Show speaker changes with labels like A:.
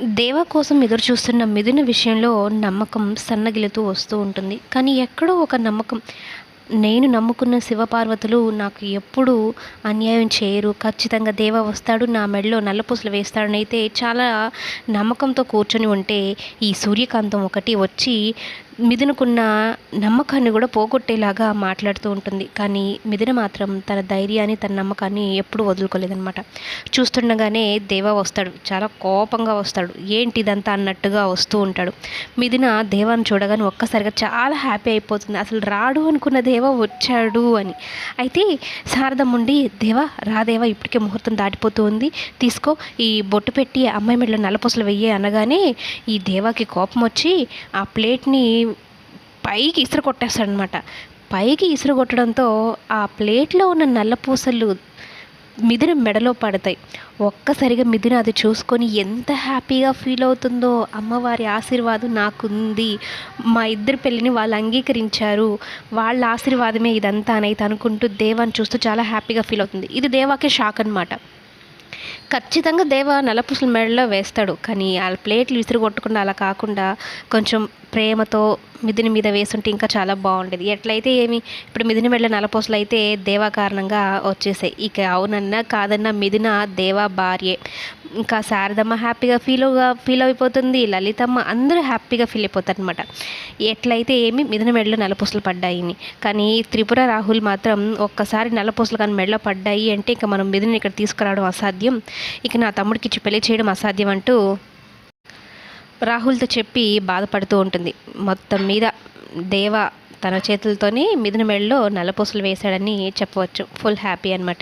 A: దేవ కోసం ఎదురు చూస్తున్న మిథున విషయంలో నమ్మకం సన్నగిలుతూ వస్తూ ఉంటుంది. కానీ ఎక్కడో ఒక నమ్మకం. నేను నమ్ముకున్న శివపార్వతులు నాకు ఎప్పుడూ అన్యాయం చేయరు. ఖచ్చితంగా దేవ వస్తాడు నా మెడలో నల్లపూసలు వేస్తాడని అయితే చాలా నమ్మకంతో కూర్చొని ఉంటే ఈ సూర్యకాంతం ఒకటి వచ్చి మిథునకున్న నమ్మకాన్ని కూడా పోగొట్టేలాగా మాట్లాడుతూ ఉంటుంది. కానీ మిథున మాత్రం తన ధైర్యాన్ని తన నమ్మకాన్ని ఎప్పుడూ వదులుకోలేదనమాట చూస్తుండగానే దేవ వస్తాడు. చాలా కోపంగా వస్తాడు. ఏంటి ఇదంతా అన్నట్టుగా వస్తూ ఉంటాడు. మిథున దేవాన్ని చూడగానే ఒక్కసారిగా చాలా హ్యాపీ అయిపోతుంది. అసలు రాడు అనుకున్న దేవ వచ్చాడు అని. అయితే శారదం ఉండి దేవా రాదేవా ఇప్పటికే ముహూర్తం దాటిపోతూ ఉంది. తీసుకో ఈ బొట్టు పెట్టి అమ్మాయి మెడలో నలపొసలు వెయ్యి అనగానే ఈ దేవాకి కోపం వచ్చి ఆ ప్లేట్ని పైకి ఇసురు కొట్టేస్తాడనమాట. పైకి ఇసురు కొట్టడంతో ఆ ప్లేట్లో ఉన్న నల్లపూసలు మిథున మెడలో పడతాయి. ఒక్కసారిగా మిథున అది చూసుకొని ఎంత హ్యాపీగా ఫీల్ అవుతుందో అమ్మవారి ఆశీర్వాదం నాకుంది. మా ఇద్దరి పెళ్ళిని వాళ్ళు అంగీకరించారు. వాళ్ళ ఆశీర్వాదమే ఇదంతా అని అనుకుంటూ దేవాన్ని చూస్తూ చాలా హ్యాపీగా ఫీల్ అవుతుంది. ఇది దేవాకే షాక్ అనమాట ఖచ్చితంగా దేవ నల్లపూసల మెడలో వేస్తాడు. కానీ వాళ్ళ ప్లేట్లు విసిరి కొట్టకుండా అలా కాకుండా కొంచెం ప్రేమతో మిదిని మీద వేసుంటే ఇంకా చాలా బాగుండేది. ఎట్లయితే ఏమి ఇప్పుడు మిదిని మెడల నలపోసలు అయితే దేవా కారణంగా వచ్చేసాయి. ఇక అవునన్నా కాదన్నా మిదిన దేవా భార్యే. ఇంకా శారదమ్మ హ్యాపీగా ఫీల్గా ఫీల్ అయిపోతుంది. లలితమ్మ అందరూ హ్యాపీగా ఫీల్ అయిపోతారు అనమాట ఎట్లయితే ఏమి మిదిన మెడలో నలపూసలు పడ్డాయి కానీ త్రిపుర రాహుల్ మాత్రం ఒక్కసారి నలపూసలు కానీ మెడలో పడ్డాయి అంటే ఇక మనం మిదిని ఇక్కడ తీసుకురావడం అసాధ్యం. ఇక నా తమ్ముడికి ఇచ్చి పెళ్ళి చేయడం అసాధ్యం అంటూ రాహుల్తో చెప్పి బాధపడుతూ ఉంటుంది. మొత్తం మీద దేవ తన చేతులతోనే మిథున మెడలో నల్లపూసలు వేశాడని చెప్పవచ్చు. ఫుల్ హ్యాపీ అనమాట